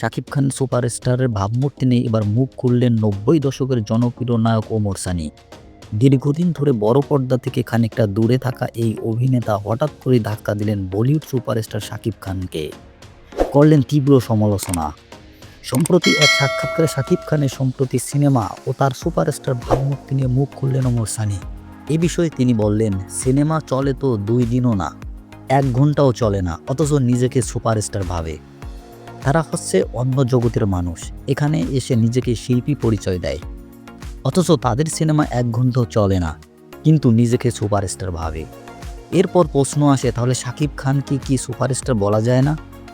শাকিব খান সুপারস্টারের ভাবমূর্তি নিয়ে এবার মুখ খুললেন নব্বই দশকের জনপ্রিয় নায়ক ওমর সানি। দীর্ঘদিন ধরে বড় পর্দা থেকে খানিকটা দূরে থাকা এই অভিনেতা হঠাৎ করে ধাক্কা দিলেন বলিউড সুপারস্টার শাকিব খানকে। করলেন তীব্র সমালোচনা। সম্প্রতি এক সাক্ষাৎকারে শাকিব খানের সম্প্রতি সিনেমা ও তার সুপারস্টার ভাবমূর্তি নিয়ে মুখ খুললেন ওমর সানি। এ বিষয়ে তিনি বললেন, সিনেমা চলে তো দুই দিনও না, এক ঘন্টাও চলে না, অথচ নিজেকে সুপারস্টার ভাবে। তারা হচ্ছে অন্য জগতের মানুষ। এখানে এসে নিজেকে শিল্পী পরিচয় দেয়। অথচ তাদের সিনেমা এক ঘন্টাও চলে না, কিন্তু নিজেকে সুপারস্টার ভাবে। এরপর প্রশ্ন আসে, তাহলে শাকিব খানকে কি সুপারস্টার বলা যায় না?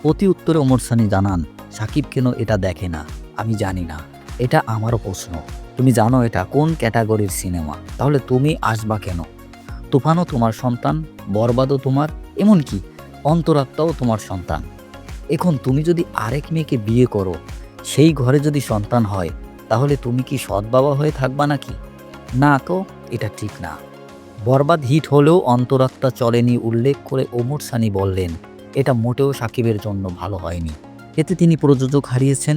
অতি উত্তরে ওমর সানি জানান শাকিব কেন এটা দেখে না? আমি জানি না। এটা আমারও প্রশ্ন। তুমি জানো এটা কোন ক্যাটাগরির সিনেমা? তাহলে তুমি আসবা কেন? তুফানও তোমার সন্তান, বরবাদও তোমার, এমনকি অন্তরাত্মাও তোমার সন্তান। এখন তুমি যদি আরেক মেয়েকে বিয়ে করো, সেই ঘরে যদি সন্তান হয়, তাহলে তুমি কি সৎ বাবা হয়ে থাকবা নাকি? না তো এটা ঠিক না। বরবাদ হিট হলেও অন্তরাত্মা চলেনি উল্লেখ করে ওমর সানি বললেন, এটা মোটেও সাকিবের জন্য ভালো হয়নি। এতে তিনি প্রযোজক হারিয়েছেন।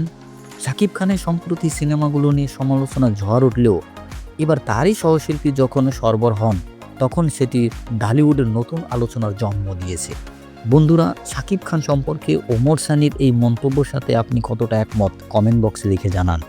সাকিব খানের সম্প্রতি সিনেমাগুলো নিয়ে সমালোচনা ঝড় উঠলেও, এবার তারই সহশিল্পী যখন সরবর হন, তখন সেটি ঢালিউডের নতুন আলোচনার জন্ম দিয়েছে। বন্ধুরা, সাকিব খান সম্পর্কে ওমর সানির এই মন্তব্যের সাথে আপনি কতটা একমত? কমেন্ট বক্সে লিখে জানান।